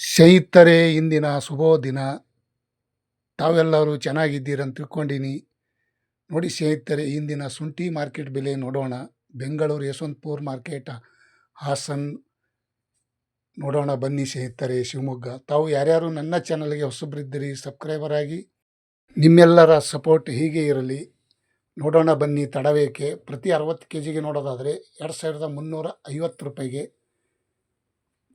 ಸ್ನೇಹಿತರೆ ಇಂದಿನ ಶುಭೋ ದಿನ. ತಾವೆಲ್ಲರೂ ಚೆನ್ನಾಗಿದ್ದೀರಂತ ತಿಳ್ಕೊಂಡಿನಿ. ನೋಡಿ ಸ್ನೇಹಿತರೆ, ಇಂದಿನ ಶುಂಠಿ ಮಾರ್ಕೆಟ್ ಬೆಲೆ ನೋಡೋಣ. ಬೆಂಗಳೂರು ಯಶವಂತಪುರ ಮಾರ್ಕೆಟ್, ಹಾಸನ್ ನೋಡೋಣ ಬನ್ನಿ ಸ್ನೇಹಿತರೆ, ಶಿವಮೊಗ್ಗ. ತಾವು ಯಾರ್ಯಾರು ನನ್ನ ಚಾನಲ್ಗೆ ಹೊಸಬ್ರಿದ್ದೀರಿ, ಸಬ್ಸ್ಕ್ರೈಬರ್ ಆಗಿ ನಿಮ್ಮೆಲ್ಲರ ಸಪೋರ್ಟ್ ಹೀಗೆ ಇರಲಿ. ನೋಡೋಣ ಬನ್ನಿ ತಡವೇಕೆ. ಪ್ರತಿ ಅರವತ್ತು ಕೆ ಜಿಗೆ ನೋಡೋದಾದರೆ ಎರಡು ಸಾವಿರದ ಮುನ್ನೂರ ಐವತ್ತು ರೂಪಾಯಿಗೆ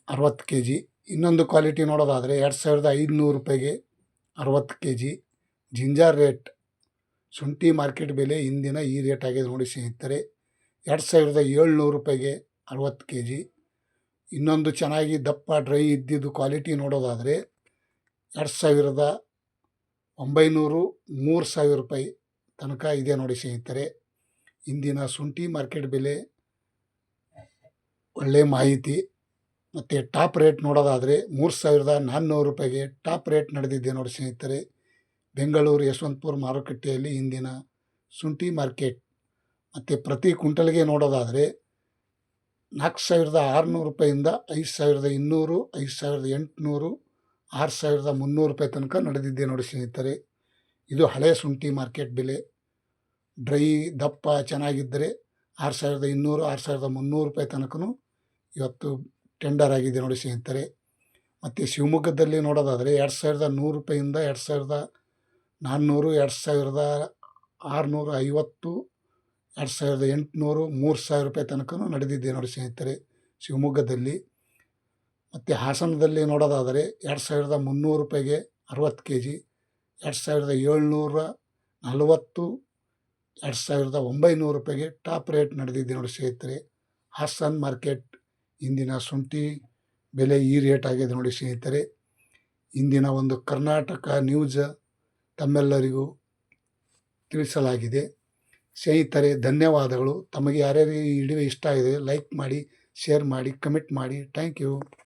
ಅರವತ್ತು ಕೆ ಜಿ ಇನ್ನೊಂದು ಕ್ವಾಲಿಟಿ ನೋಡೋದಾದರೆ ಎರಡು ಸಾವಿರದ ಐದುನೂರು ರೂಪಾಯಿಗೆ ಅರವತ್ತು ಕೆ ಜಿ ಜಿಂಜರ್ ರೇಟ್. ಶುಂಠಿ ಮಾರ್ಕೆಟ್ ಬೆಲೆ ಇಂದಿನ ಈ ರೇಟ್ ಆಗಿದೆ ನೋಡಿ ಸ್ನೇಹಿತರೆ. ಎರಡು ಸಾವಿರದ ಏಳ್ನೂರು ರೂಪಾಯಿಗೆ ಅರವತ್ತು ಕೆ ಜಿ. ಇನ್ನೊಂದು ಚೆನ್ನಾಗಿ ದಪ್ಪ ಡ್ರೈ ಇದ್ದಿದ್ದು ಕ್ವಾಲಿಟಿ ನೋಡೋದಾದರೆ ಎರಡು ಸಾವಿರದ ಒಂಬೈನೂರು ಮೂರು ಸಾವಿರ ರೂಪಾಯಿ ತನಕ ಇದೆ ನೋಡಿ ಸ್ನೇಹಿತರೆ. ಇಂದಿನ ಶುಂಠಿ ಮಾರ್ಕೆಟ್ ಬೆಲೆ ಒಳ್ಳೆ ಮಾಹಿತಿ. ಮತ್ತು ಟಾಪ್ ರೇಟ್ ನೋಡೋದಾದರೆ ಮೂರು ಸಾವಿರದ ನಾನ್ನೂರು ರೂಪಾಯಿಗೆ ಟಾಪ್ ರೇಟ್ ನಡೆದಿದೆ ನೋಡಿ ಸ್ನೇಹಿತರೆ. ಬೆಂಗಳೂರು ಯಶವಂತಪುರ ಮಾರುಕಟ್ಟೆಯಲ್ಲಿ ಇಂದಿನ ಶುಂಠಿ ಮಾರ್ಕೆಟ್. ಮತ್ತು ಪ್ರತಿ ಕುಂಟಲ್ಗೆ ನೋಡೋದಾದರೆ ನಾಲ್ಕು ಸಾವಿರದ ಆರುನೂರು ರೂಪಾಯಿಂದ ಐದು ಸಾವಿರದ ಇನ್ನೂರು, ಐದು ಸಾವಿರದ ಎಂಟುನೂರು, ಆರು ಸಾವಿರದ ಮುನ್ನೂರು ರೂಪಾಯಿ ತನಕ ನಡೆದಿದ್ದೆ ನೋಡಿ ಸ್ನೇಹಿತರೆ. ಇದು ಹಳೆ ಶುಂಠಿ ಮಾರ್ಕೆಟ್ ಬೆಲೆ. ಡ್ರೈ ದಪ್ಪ ಚೆನ್ನಾಗಿದ್ದರೆ ಆರು ಸಾವಿರದ ಇನ್ನೂರು, ಆರು ಸಾವಿರದ ಮುನ್ನೂರು ರೂಪಾಯಿ ತನಕ ಇವತ್ತು ಟೆಂಡರ್ ಆಗಿದೆ ನೋಡಿ ಸ್ನೇಹಿತರೆ. ಮತ್ತು ಶಿವಮೊಗ್ಗದಲ್ಲಿ ನೋಡೋದಾದರೆ ಎರಡು ಸಾವಿರದ ನೂರು ರೂಪಾಯಿಂದ ಎರಡು ಸಾವಿರದ ನಾನ್ನೂರು, ಎರಡು ಸಾವಿರದ ಆರುನೂರ, ಐವತ್ತು, ಎರಡು ಸಾವಿರದ ಎಂಟುನೂರು, ಮೂರು ಸಾವಿರ ರೂಪಾಯಿ ತನಕನೂ ನಡೆದಿದೆ ನೋಡಿ ಸ್ನೇಹಿತರೆ ಶಿವಮೊಗ್ಗದಲ್ಲಿ. ಮತ್ತು ಹಾಸನದಲ್ಲಿ ನೋಡೋದಾದರೆ ಎರಡು ಸಾವಿರದ ಮುನ್ನೂರು ರೂಪಾಯಿಗೆ ಅರವತ್ತು ಕೆ ಜಿ ಎರಡು ಸಾವಿರದ ಏಳ್ನೂರ ನಲವತ್ತು, ಎರಡು ಸಾವಿರದ ಒಂಬೈನೂರು ರೂಪಾಯಿಗೆ ಟಾಪ್ ರೇಟ್ ನಡೆದಿದೆ ನೋಡಿ ಸ್ನೇಹಿತರೆ. ಹಾಸನ್ ಮಾರ್ಕೆಟ್ ಇಂದಿನ ಶುಂಠಿ ಬೆಲೆ ಈ ರೇಟ್ ಆಗಿದೆ ನೋಡಿ ಸ್ನೇಹಿತರೆ. ಇಂದಿನ ಒಂದು ಕರ್ನಾಟಕ ನ್ಯೂಸ್ ತಮ್ಮೆಲ್ಲರಿಗೂ ತಿಳಿಸಲಾಗಿದೆ. ಸ್ನೇಹಿತರೆ, ಧನ್ಯವಾದಗಳು. ತಮಗೆ ಯಾರ್ಯಾರಿಗೆ ಈ ವಿಡಿಯೋ ಇಷ್ಟ ಆಗಿದೆ ಲೈಕ್ ಮಾಡಿ ಶೇರ್ ಮಾಡಿ ಕಮೆಂಟ್ ಮಾಡಿ. Thank you